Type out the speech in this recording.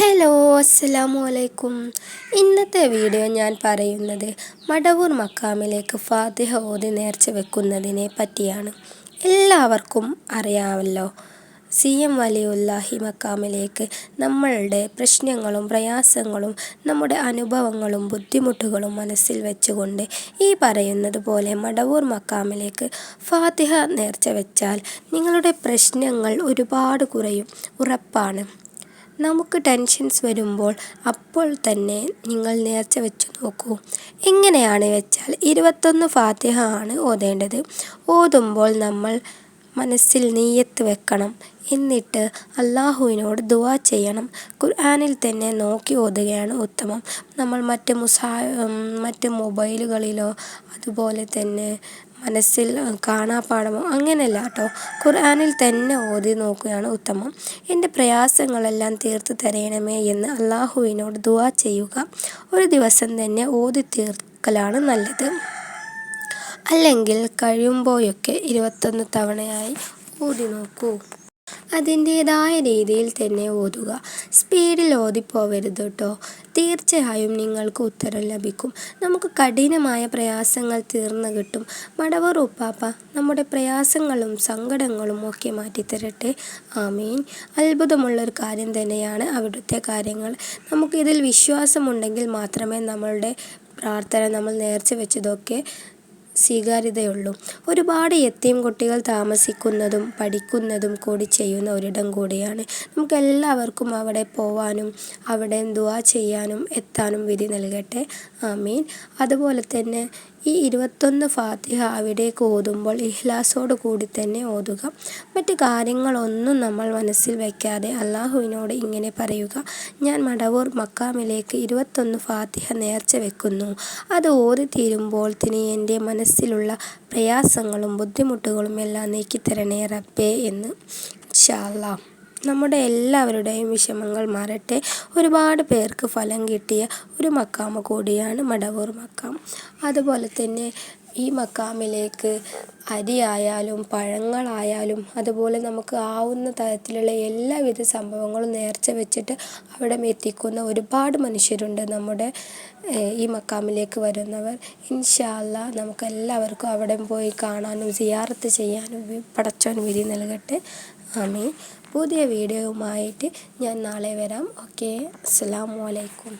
Hello അസ്സലാമു അലൈക്കും ഇന്നത്തെ വീഡിയോ ഞാൻ പറയുന്നത് മടവൂർ മക്കാമിലേക്ക് ഫാത്തിഹ ഓതി നേർച്ച വെക്കുന്നതിനെ പറ്റിയാണ്. എല്ലാവർക്കും അറിയാമല്ലോ. സി എം വലിയുല്ലാഹി മക്കാമിലേക്ക് നമ്മളുടെ പ്രശ്നങ്ങളും പ്രയാസങ്ങളും നമ്മുടെ അനുഭവങ്ങളും ബുദ്ധിമുട്ടുകളും മനസ്സിൽ വെച്ചുകൊണ്ട് ഈ പറയുന്നത് പോലെ മടവൂർ മക്കാമിലേക്ക് ഫാത്തിഹ നേർച്ച വെച്ചാൽ നിങ്ങളുടെ പ്രശ്നങ്ങൾ ഒരുപാട് കുറയും. ഉറപ്പാണ്. നമുക്ക് ടെൻഷൻസ് വരുമ്പോൾ അപ്പോൾ തന്നെ നിങ്ങൾ നേർച്ച വെച്ച് നോക്കൂ. എങ്ങനെയാണ് വെച്ചാൽ ഇരുപത്തൊന്ന് ഫാത്തിഹ ആണ് ഓതേണ്ടത്. ഓതുമ്പോൾ നമ്മൾ മനസ്സിൽ നീയത്ത് വെക്കണം. എന്നിട്ട് അള്ളാഹുവിനോട് ദുവാ ചെയ്യണം. ഖുർആാനിൽ തന്നെ നോക്കി ഓതുകയാണ് ഉത്തമം. നമ്മൾ മറ്റ് മുസാ മറ്റ് മൊബൈലുകളിലോ അതുപോലെ തന്നെ മനസ്സിൽ കാണാപ്പാടമോ അങ്ങനെയല്ല കേട്ടോ ഖുർആനിൽ തന്നെ ഓതി നോക്കുകയാണ് ഉത്തമം. എന്റെ പ്രയാസങ്ങളെല്ലാം തീർത്ത് തരയണമേ എന്ന് അള്ളാഹുവിനോട് ദുവാ ചെയ്യുക. ഒരു ദിവസം തന്നെ ഓതി തീർക്കലാണ് നല്ലത്. അല്ലെങ്കിൽ കഴിയുമ്പോഴൊക്കെ ഇരുപത്തൊന്ന് തവണയായി ഓതി നോക്കൂ. അതിന്റേതായ രീതിയിൽ തന്നെ ഓതുക. സ്പീഡിൽ ഓതിപ്പോവരുത് കേട്ടോ തീർച്ചയായും നിങ്ങൾക്ക് ഉത്തരം ലഭിക്കും. നമുക്ക് കഠിനമായ പ്രയാസങ്ങൾ തീർന്നു കിട്ടും. മടവർ ഉപ്പാപ്പ നമ്മുടെ പ്രയാസങ്ങളും സങ്കടങ്ങളും ഒക്കെ മാറ്റിത്തരട്ടെ. ആമീൻ. അത്ഭുതമുള്ളൊരു കാര്യം തന്നെയാണ് അവിടുത്തെ കാര്യങ്ങൾ. നമുക്കിതിൽ വിശ്വാസമുണ്ടെങ്കിൽ മാത്രമേ നമ്മളുടെ പ്രാർത്ഥന നമ്മൾ നേർച്ച വെച്ചതൊക്കെ സ്വീകാര്യതയുള്ളൂ. ഒരുപാട് യത്തീം കുട്ടികൾ താമസിക്കുന്നതും പഠിക്കുന്നതും കൂടി ചെയ്യുന്ന ഒരിടം കൂടിയാണ്. നമുക്കെല്ലാവർക്കും അവിടെ പോവാനും അവിടെ ദുആ ചെയ്യാനും എത്താനും വിധി നൽകട്ടെ. ആമീൻ. അതുപോലെ തന്നെ ഈ ഇരുപത്തൊന്ന് ഫാത്തിഹ അവിടേക്ക് ഓതുമ്പോൾ ഇഹ്ലാസോട് കൂടി തന്നെ ഓതുക. മറ്റ് കാര്യങ്ങളൊന്നും നമ്മൾ മനസ്സിൽ വയ്ക്കാതെ അള്ളാഹുവിനോട് ഇങ്ങനെ പറയുക. ഞാൻ മടവൂർ മക്കാമിലേക്ക് ഇരുപത്തൊന്ന് ഫാത്തിഹ നേർച്ച വെക്കുന്നു. അത് ഓതി തീരുമ്പോൾ തന്നെ എന്റെ മനസ്സിലുള്ള പ്രയാസങ്ങളും ബുദ്ധിമുട്ടുകളും എല്ലാം നീക്കിത്തരണേ റബ്ബേ എന്ന്. ഇൻഷാ നമ്മുടെ എല്ലാവരുടെയും വിഷമങ്ങൾ മാറട്ടെ. ഒരുപാട് പേർക്ക് ഫലം കിട്ടിയ ഒരു മക്കാമ കൂടിയാണ് മടവൂർ മക്കാം. അതുപോലെ തന്നെ ഈ മക്കാമിലേക്ക് അരി ആയാലും പഴങ്ങളായാലും അതുപോലെ നമുക്ക് ആവുന്ന തരത്തിലുള്ള എല്ലാവിധ സംഭവങ്ങളും നേർച്ച വെച്ചിട്ട് അവിടെ എത്തിക്കുന്ന ഒരുപാട് മനുഷ്യരുണ്ട് നമ്മുടെ ഈ മക്കാമിലേക്ക് വരുന്നവർ. ഇൻഷാല്ല നമുക്ക് എല്ലാവർക്കും അവിടെ പോയി കാണാനും സിയാറത്ത് ചെയ്യാനും പടച്ചോൻ വിധി നൽകട്ടെ. ആമീൻ. പുതിയ വീഡിയോയുമായിട്ട് ഞാൻ നാളെ വരാം. ഓക്കെ. അസ്സാം വലൈക്കും